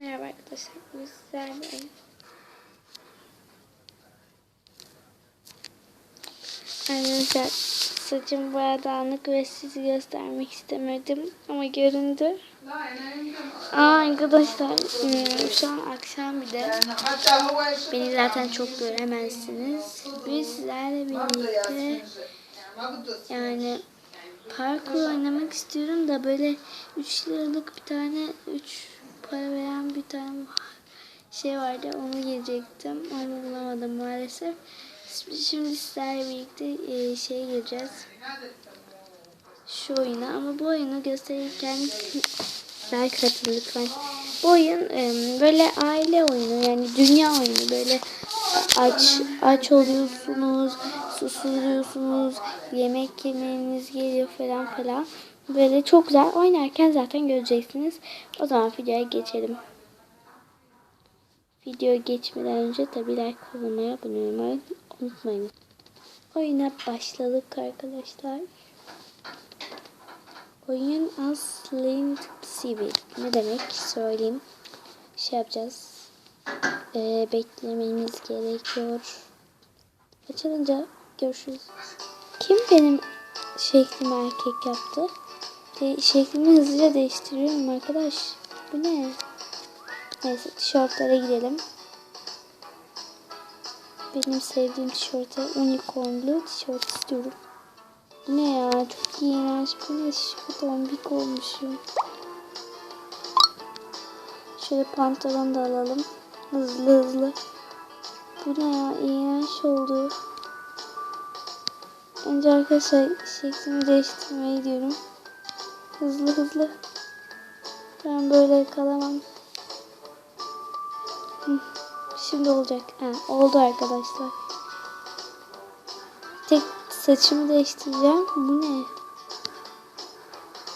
Merhaba arkadaşlar. Bugün sizlerle Arkadaşlar saçım bayağı dağınık ve sizi göstermek istemedim ama göründü. Aa arkadaşlar hmm, şu an akşam bir de beni zaten çok göremezsiniz. Biz sizlerle birlikte yani parkur oynamak istiyorum da böyle 3 liralık bir tane 3 para veren bir tane şey vardı onu girecektim ama bulamadım maalesef. Şimdi sizlerle birlikte e, şeye gireceğiz. Şu oyuna ama bu oyunu gösterirken like atın lütfen. Bu oyun e, böyle aile oyunu yani dünya oyunu böyle aç aç oluyorsunuz, susuluyorsunuz, yemek yemeniz geliyor falan falan. Böyle çok güzel oynarken zaten göreceksiniz. O zaman videoya geçelim. Videoya geçmeden önce tabi like olmayı, abone olmayı unutmayın. Oyuna başladık arkadaşlar. Oyun Aslind Civil. Ne demek söyleyeyim. Şey yapacağız. Ee, beklememiz gerekiyor. Açılınca görüşürüz. Kim benim şeklimi erkek yaptı? De şeklimi hızlıca değiştiriyorum arkadaş. Bu ne? Neyse tişörtlere gidelim. Benim sevdiğim tişörte unicornlu tişört istiyorum. Bu ne ya? Çok iğrenç. Bu ne? Şu tombik olmuşum. Şöyle pantolon da alalım. Hızlı hızlı. Bu ne ya? İğrenç oldu. Önce arkadaşlar şeklimi değiştirmeye gidiyorum. Hızlı hızlı. Ben böyle kalamam. Şimdi olacak. Ha, oldu arkadaşlar. Tek saçımı değiştireceğim. Bu ne?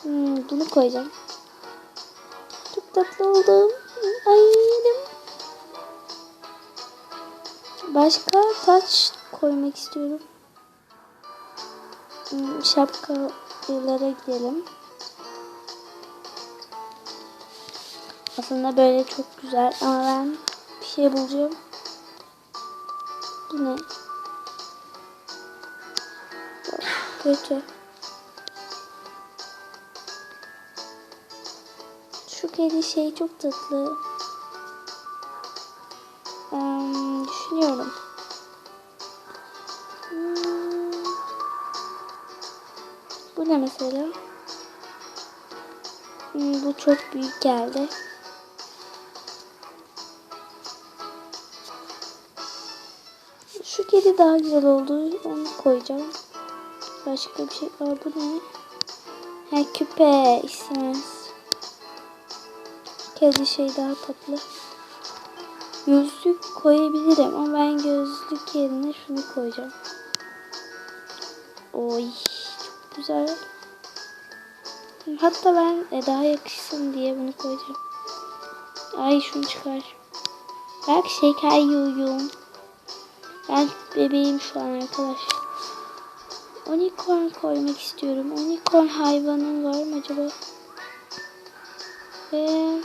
Hmm, bunu koyacağım. Çok tatlı oldum. Ay yedim. Başka taç koymak istiyorum. Hmm, şapkalara gidelim. Aslında böyle çok güzel ama ben bir şey bulacağım. Bu ne? Kötü. Şu kedi şey çok tatlı. Hmm, düşünüyorum. Hmm. Bu ne mesela? Hmm, bu çok büyük geldi. Kedi daha güzel oldu. Onu koyacağım. Başka bir şey var. Bu ne? Ha küpe istemez. Kedi şey daha tatlı. Gözlük koyabilirim ama ben gözlük yerine şunu koyacağım. Oy çok güzel. Hatta ben e, daha yakışsın diye bunu koyacağım. Ay şunu çıkar. Bak şeker yiyorum. Ben bebeğim şu an arkadaş. Unicorn koymak istiyorum. Unicorn hayvanın var mı acaba? Ve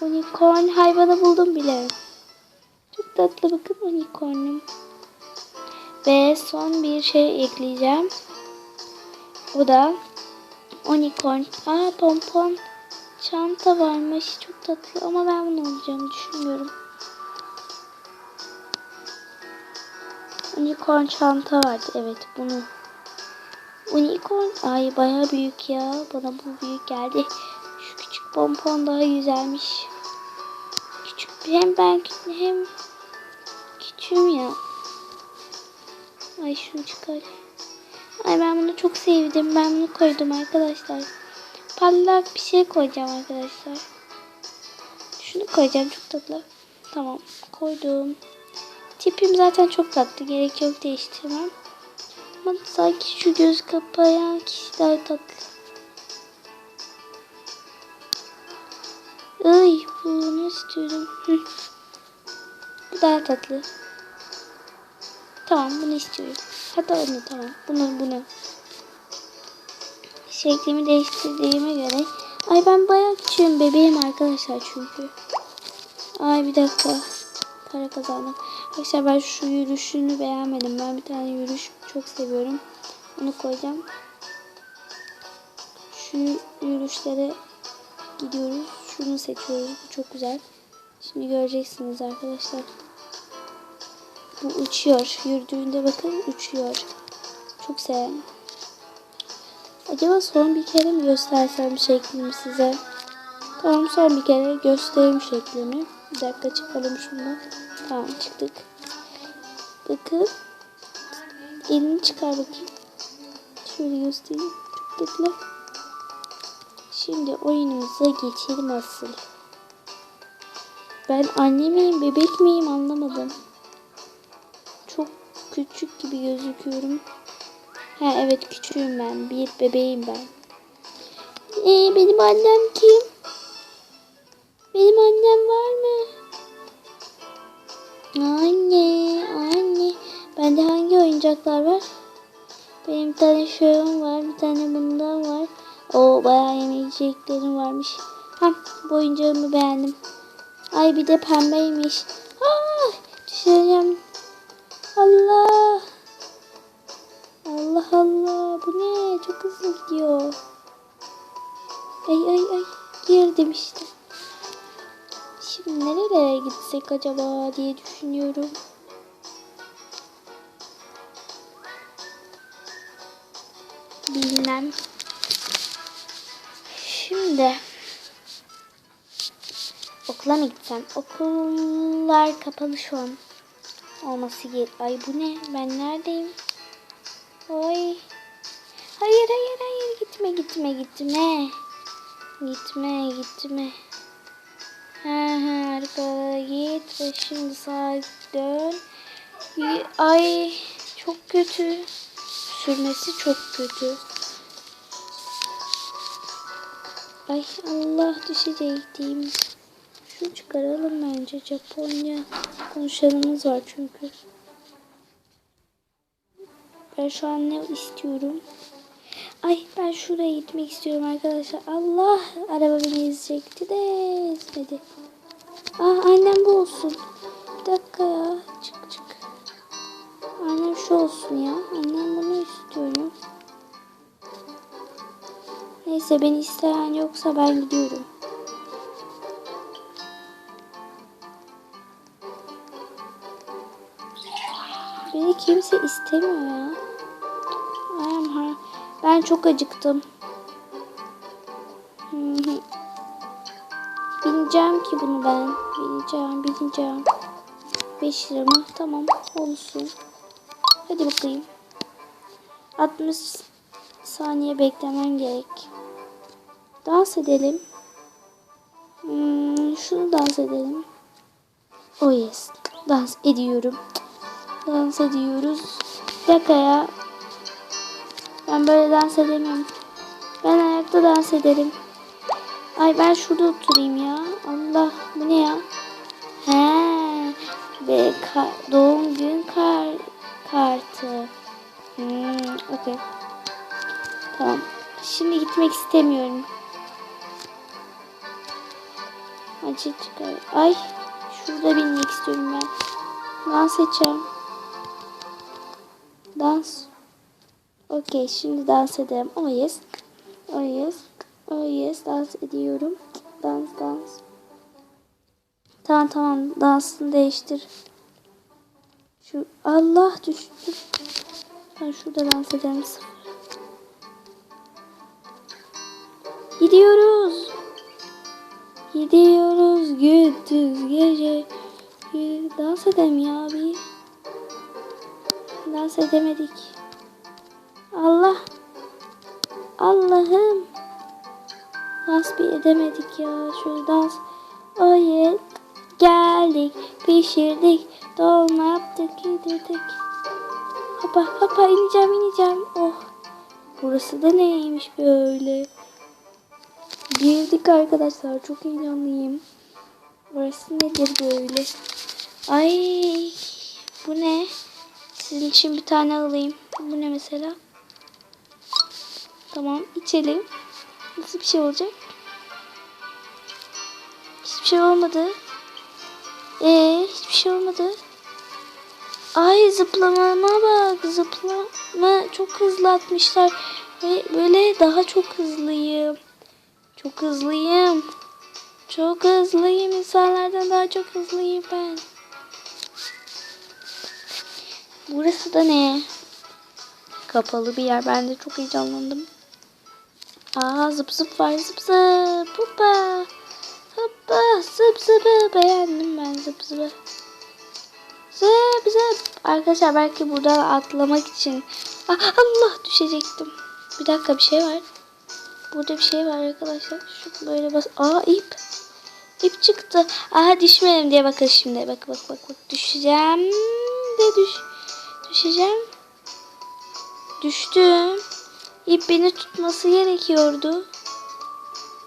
unicorn hayvanı buldum bile. Çok tatlı bakın unicornum. Ve son bir şey ekleyeceğim. O da unicorn. Aa pompon. Çanta varmış. Çok tatlı ama ben bunu alacağım düşünmüyorum. Unicorn çanta vardı. Evet bunu. Unicorn. Ay baya büyük ya. Bana bu büyük geldi. Şu küçük pompon daha güzelmiş. Küçük hem ben hem küçüğüm ya. Ay şunu çıkar. Ay ben bunu çok sevdim. Ben bunu koydum arkadaşlar. Parlak bir şey koyacağım arkadaşlar. Şunu koyacağım çok tatlı. Tamam koydum. Tipim zaten çok tatlı. Gerek yok değiştirmem. Ama sanki şu göz kapayan kişi daha tatlı. Ay bunu istiyorum. Bu daha tatlı. Tamam bunu istiyorum. Hatta onu tamam. Bunu bunu. Şeklimi değiştirdiğime göre Ay ben bayağı küçüğüm bebeğim arkadaşlar çünkü. Ay bir dakika. Para kazandım. Arkadaşlar ben şu yürüyüşünü beğenmedim. Ben bir tane yürüyüş çok seviyorum. Onu koyacağım. Şu yürüyüşlere gidiyoruz. Şunu seçiyoruz. Bu çok güzel. Şimdi göreceksiniz arkadaşlar. Bu uçuyor. Yürüdüğünde bakın uçuyor. Çok severim. Acaba son bir kere mi göstersem şeklimi size? Tamam son bir kere göstereyim şeklimi. Bir dakika çıkalım şunu. Tamam çıktık. Bakın. Elini çıkar bakayım. Şöyle göstereyim. Çok bekle. Şimdi oyunumuza geçelim asıl. Ben anne miyim bebek miyim anlamadım. Çok küçük gibi gözüküyorum. Ha evet küçüğüm ben. Bir bebeğim ben. Ee, benim annem kim? Benim annem var mı? Anne, anne. Bende hangi oyuncaklar var? Benim bir tane şöyle var, bir tane bundan var. O bayağı yemeyeceklerim varmış. Ha, bu oyuncağımı beğendim. Ay bir de pembeymiş. Aa, düşeceğim. Allah. Allah Allah. Bu ne? Çok hızlı gidiyor. Ay ay ay. Girdim işte. Nerelere gitsek acaba diye düşünüyorum. Bilmem. Şimdi okula mı gitsem? Okullar kapalı şu an. Olması gerek. Ay bu ne? Ben neredeyim? Oy. Hayır hayır hayır gitme gitme gitme. Gitme gitme. Arka git ve şimdi sağa dön. Ay çok kötü. Sürmesi çok kötü. Ay Allah düşecektim. Şunu çıkaralım bence Japonya. Konuşanımız var çünkü. Ben şu an ne istiyorum? Ay ben şuraya gitmek istiyorum arkadaşlar. Allah araba beni ezecekti de ezmedi. Aa annem bu olsun. Bir dakika ya. Çık çık. Annem şu olsun ya. Annem bunu istiyorum. Neyse beni isteyen yoksa ben gidiyorum. Beni kimse istemiyor ya. Ben çok acıktım. Bineceğim ki bunu ben. Bineceğim, bineceğim. 5 lira mı? Tamam, olsun. Hadi bakayım. 60 saniye beklemem gerek. Dans edelim. Hmm, şunu dans edelim. Oh yes. Dans ediyorum. Dans ediyoruz. Dakika ya. Ben böyle dans edemem. Ben ayakta dans ederim. Ay ben şurada oturayım ya. Allah bu ne ya? He. Ve ka- doğum gün kar kartı. Hmm, okey. Tamam. Şimdi gitmek istemiyorum. Acı çıkar. Ay şurada binmek istiyorum ben. Dans edeceğim. Dans. Okey şimdi dans edelim. Oh yes. Oh yes. Oh yes. Dans ediyorum. Dans dans. Tamam tamam. Dansını değiştir. Şu Allah düştü. Ben şurada dans. Sıfır. Gidiyoruz. Gidiyoruz gündüz gece. Dans edelim ya bir. Dans edemedik. Allah. Allah'ım. Dans bir edemedik ya. Şöyle dans. Oye. Geldik. Pişirdik. Dolma yaptık. Yedirdik. Hoppa hoppa ineceğim ineceğim. Oh. Burası da neymiş böyle. Girdik arkadaşlar. Çok heyecanlıyım. Burası nedir böyle? Ay bu ne? Sizin için bir tane alayım. Bu ne mesela? Tamam içelim. Nasıl bir şey olacak? Hiçbir şey olmadı. Ee, hiçbir şey olmadı. Ay zıplamama bak. Zıplama çok hızlı atmışlar. Ve böyle daha çok hızlıyım. Çok hızlıyım. Çok hızlıyım. İnsanlardan daha çok hızlıyım ben. Burası da ne? Kapalı bir yer. Ben de çok heyecanlandım. Aa zıp zıp var zıp zıp. Hoppa. Hoppa zıp zıpı. Beğendim ben zıp zıpı. Zıp zıp. Arkadaşlar belki buradan atlamak için. Ah, Allah düşecektim. Bir dakika bir şey var. Burada bir şey var arkadaşlar. Şu böyle bas. Aa ip. İp çıktı. Aha düşmeyelim diye bakın şimdi. Bak bak bak bak. Düşeceğim. De düş. Düşeceğim. Düştüm. İp beni tutması gerekiyordu.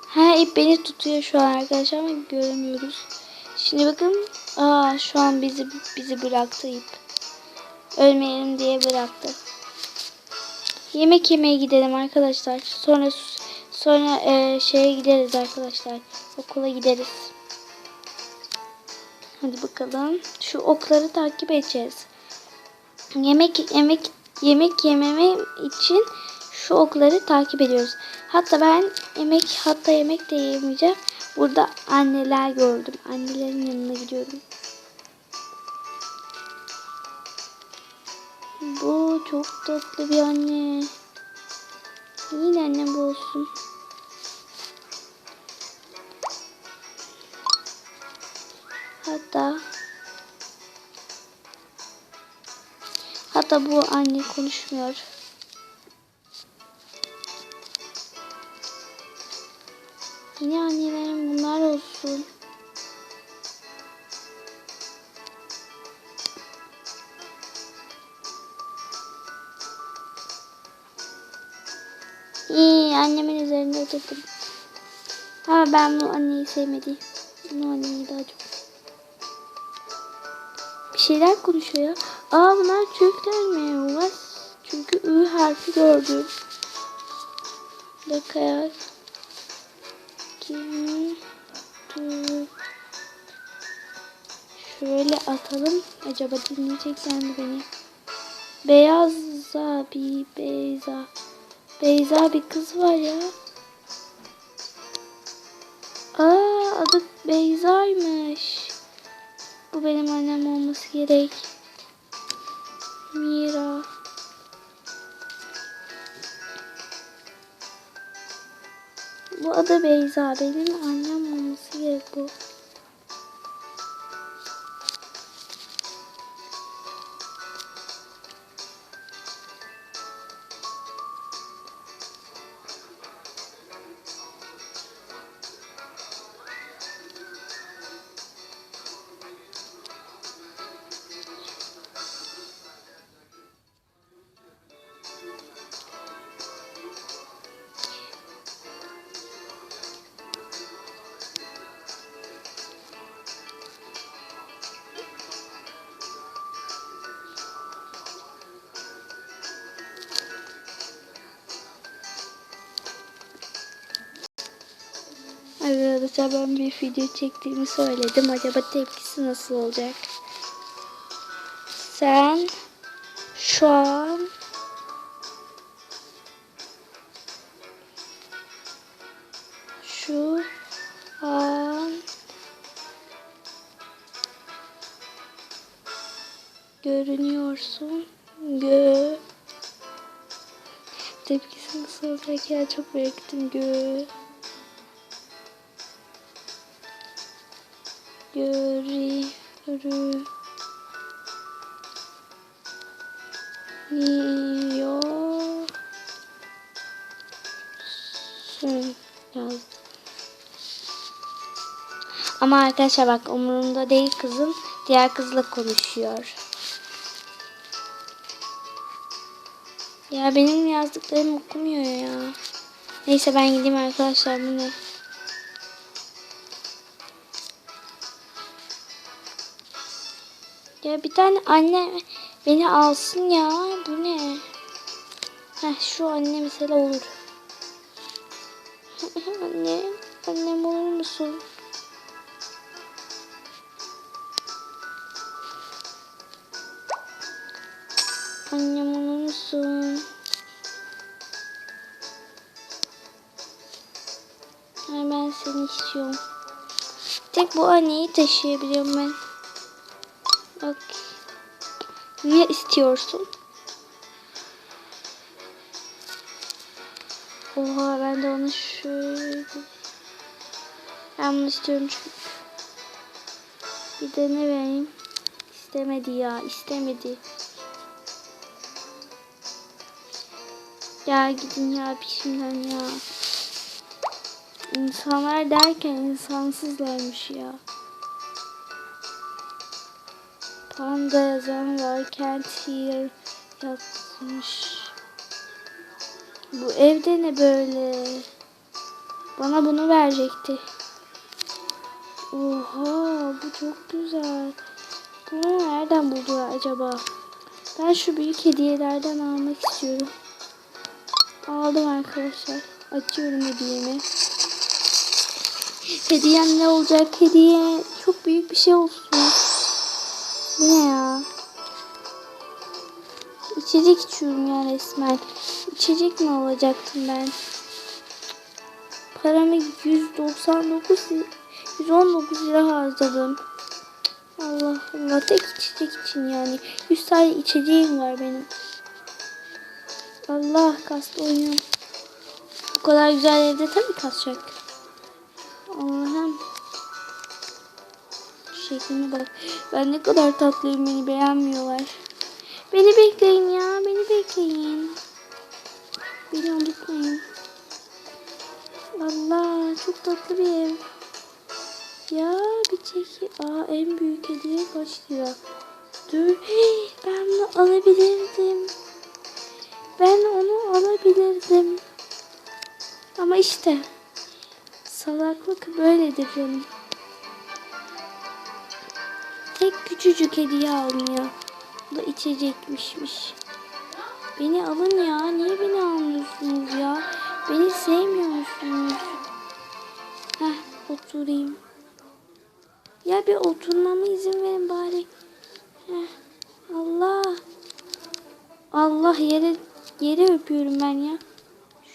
Ha ip beni tutuyor şu an arkadaşlar ama göremiyoruz. Şimdi bakın. Aa şu an bizi bizi bıraktı ip. Ölmeyelim diye bıraktı. Yemek yemeye gidelim arkadaşlar. Sonra sonra e, şeye gideriz arkadaşlar. Okula gideriz. Hadi bakalım. Şu okları takip edeceğiz. Yemek yemek yemek yememe için şu okları takip ediyoruz. Hatta ben yemek hatta yemek de yemeyeceğim. Burada anneler gördüm. Annelerin yanına gidiyorum. Bu çok tatlı bir anne. Yine annem bu olsun. Hatta hatta bu anne konuşmuyor. Ben bu anneyi sevmedim. Bu anneyi daha çok. Bir şeyler konuşuyor. Aa bunlar Türkler mi? What? Çünkü Ü harfi gördüm. Bir ya. Kim? Şöyle atalım. Acaba dinleyecekler mi beni? Beyaz abi Beyza. Beyza bir kız var ya. Beyza'ymış. Bu benim annem olması gerek. Mira. Bu adı Beyza. Benim annem olması gerek bu. Arkadaşlar ben bir video çektiğimi söyledim. Acaba tepkisi nasıl olacak? Sen şu an şu an görünüyorsun. Gö tepkisi nasıl olacak ya çok merak ettim. Görüyorum. Yiyorsun yazdım. Ama arkadaşlar bak umurumda değil kızım. Diğer kızla konuşuyor. Ya benim yazdıklarım okumuyor ya. Neyse ben gideyim arkadaşlar bu ne? Ya bir tane anne beni alsın ya. Bu ne? Heh, şu anne mesela olur. anne, annem olur musun? Annem olur musun? Ay ben seni istiyorum. Tek bu anneyi taşıyabiliyorum ben. Ne istiyorsun? Oha ben de onu şöyle... Ben bunu istiyorum çünkü. Bir de ne vereyim? İstemedi ya istemedi. Ya gidin ya peşimden ya. İnsanlar derken insansızlarmış ya. Panda yazan var. Hear yazmış. Bu evde ne böyle? Bana bunu verecekti. Oha bu çok güzel. Bunu nereden buldular acaba? Ben şu büyük hediyelerden almak istiyorum. Aldım arkadaşlar. Açıyorum hediyemi. Hediyem ne olacak? Hediye çok büyük bir şey olsun. Ne ya? İçecek içiyorum ya resmen. İçecek mi alacaktım ben? Paramı 199 li- 119 lira harcadım. Allah Allah tek içecek için yani. 100 tane içeceğim var benim. Allah kastı oyun. Bu kadar güzel evde tabii kasacak. Şekline bak. Ben ne kadar tatlıyım beni beğenmiyorlar. Beni bekleyin ya beni bekleyin. Beni unutmayın. Allah çok tatlı bir ev. Ya bir çeki. Aa en büyük hediye kaç lira? Dur. Hey, ben bunu alabilirdim. Ben onu alabilirdim. Ama işte salaklık böyledir benim. Tek küçücük hediye almıyor. Bu da içecekmişmiş. Beni alın ya. Niye beni almıyorsunuz ya? Beni sevmiyor musunuz? Heh oturayım. Ya bir oturmama izin verin bari. Heh, Allah. Allah yere yere öpüyorum ben ya.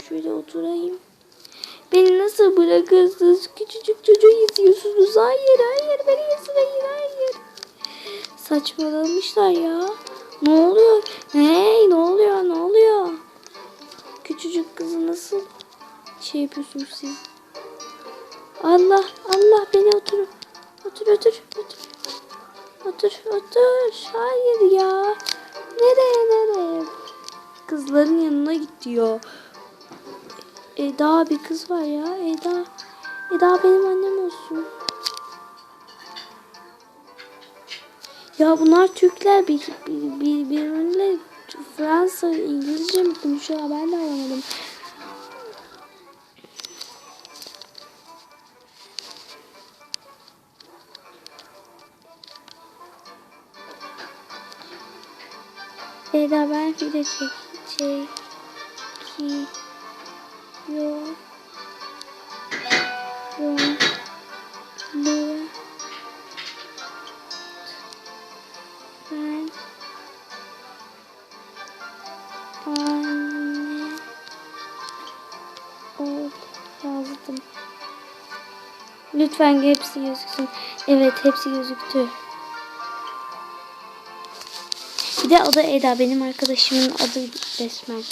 Şöyle oturayım. Beni nasıl bırakırsınız? Küçücük çocuğu izliyorsunuz. Hayır hayır beni izleyin hayır. Saçmalamışlar ya. Ne oluyor? Hey ne oluyor ne oluyor? Küçücük kızı nasıl şey yapıyorsunuz siz? Allah Allah beni otur. Otur otur otur. Otur otur. Hayır ya. Nereye nereye? Kızların yanına git diyor. Eda bir kız var ya. Eda. Eda benim annem olsun. Ya bunlar Türkler bir, bir, bir, birbirine Fransa İngilizce mi konuşuyor ben de anlamadım. Eda ben video çek çek ki Lütfen hepsi gözüksün. Evet hepsi gözüktü. Bir de adı Eda. Benim arkadaşımın adı resmen.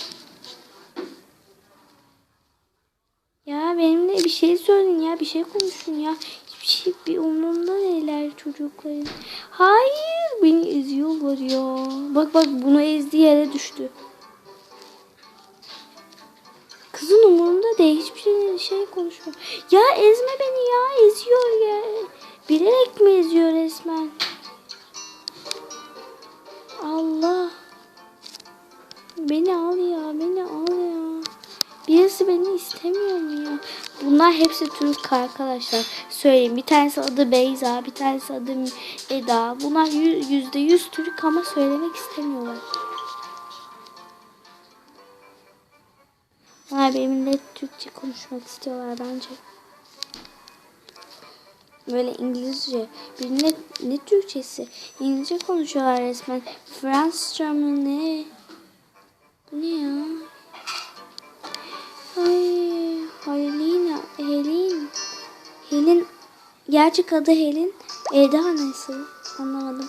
Ya benimle bir şey söyleyin ya. Bir şey konuşun ya. Hiçbir şey bir umurumda değiller çocukların. Hayır. Beni eziyorlar ya. Bak bak bunu ezdi yere düştü. Şey, konuşmuyor. Ya ezme beni ya. Eziyor ya. Bilerek mi eziyor resmen? Allah. Beni al ya, beni al ya. Birisi beni istemiyor mu ya? Bunlar hepsi Türk arkadaşlar. Söyleyeyim. Bir tanesi adı Beyza, bir tanesi adı Eda. Bunlar yü- yüzde yüz Türk ama söylemek istemiyorlar. Bunlar benimle Türkçe konuşmak istiyorlar bence. Böyle İngilizce. Bir ne, ne Türkçesi? İngilizce konuşuyorlar resmen. Fransızca mı ne? Bu ne ya? Ay, Helena, Helin, Helin gerçek adı Helin. Eda nasıl? Anlamadım.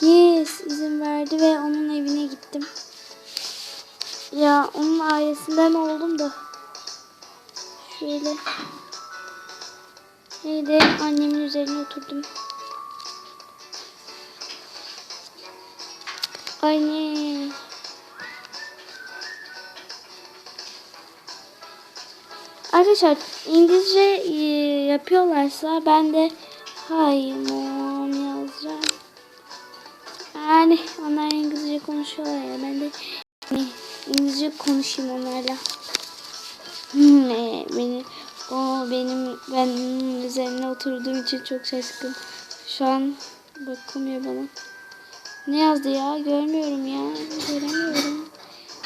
Yes izin verdi ve onun evine gittim. Ya onun ailesinden oldum da. Şöyle. Neydi? Annemin üzerine oturdum. Anne. Arkadaşlar İngilizce e, yapıyorlarsa ben de yazacağım. Yani onlar İngilizce konuşuyorlar ya ben de hani İngilizce konuşayım onlarla. Hmm, e, beni o benim ben üzerine oturduğum için çok şaşkın. Şu an bakamıyor bana. Ne yazdı ya? Görmüyorum ya. Göremiyorum.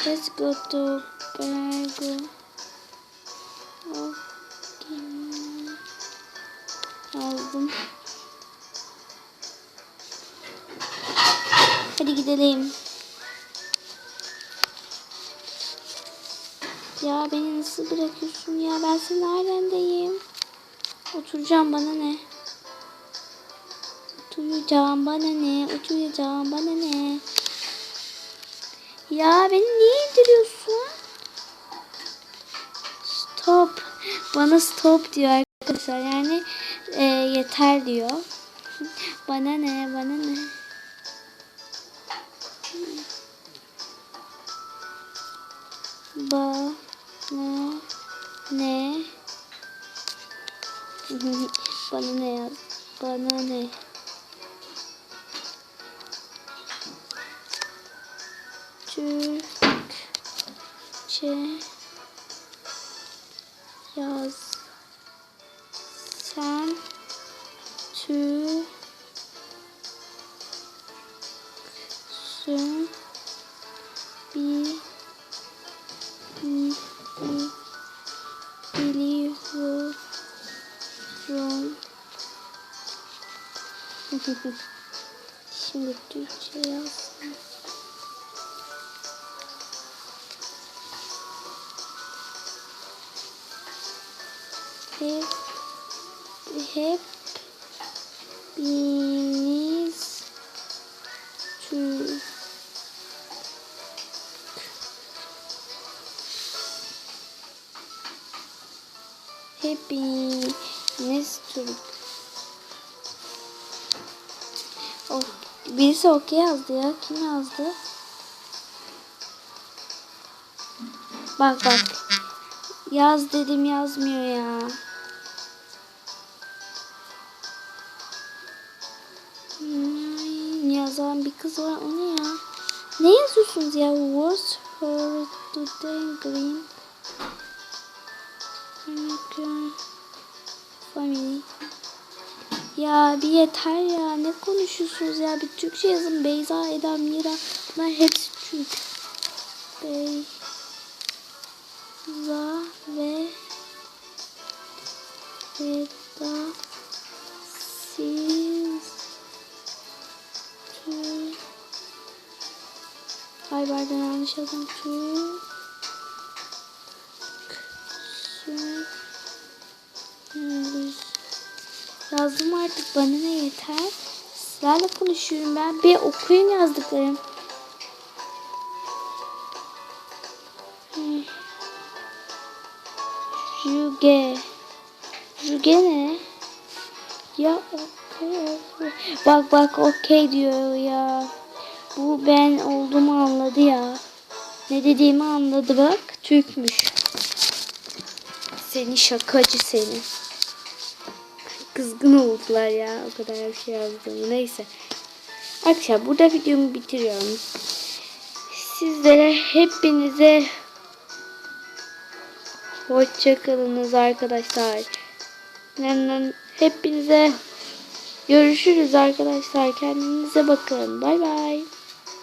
Let's go to Bergo. Okay. Hadi gidelim. Ya beni nasıl bırakıyorsun ya? Ben senin ailendeyim. Oturacağım bana ne? Oturacağım bana ne? Oturacağım bana ne? Ya beni niye indiriyorsun? Stop. Bana stop diyor arkadaşlar. Yani e, yeter diyor. Bana ne? Bana ne? Bana ne? Bana ne yaz? Bana ne? Türkçe yaz. Sen Türksün. Şimdi Türkçe yazsın. Hep, hep biniz okey yazdı ya. Kim yazdı? Bak bak. Yaz dedim yazmıyor ya. Hmm, yazan bir kız var. O ne ya? Ne yazıyorsunuz ya? Was her today green? American Family. Ya bir yeter ya. Ne konuşuyorsunuz ya? Bir Türkçe yazın. Beyza, Eda, Mira. Bunlar hepsi Türk. Beyza ve Eda siz Türk. Ay pardon yanlış yazdım. Türk. Türk. Yazdım artık bana ne yeter. Sizlerle konuşuyorum ben. Bir okuyun yazdıklarım. Juge. Juge ne? Ya okey. Bak bak okey diyor ya. Bu ben olduğumu anladı ya. Ne dediğimi anladı bak. Türkmüş. Seni şakacı seni. Kızgın oldular ya. O kadar bir şey yazdım. Neyse. Arkadaşlar burada videomu bitiriyorum. Sizlere hepinize hoşçakalınız arkadaşlar. Hepinize görüşürüz arkadaşlar. Kendinize bakın. Bay bay.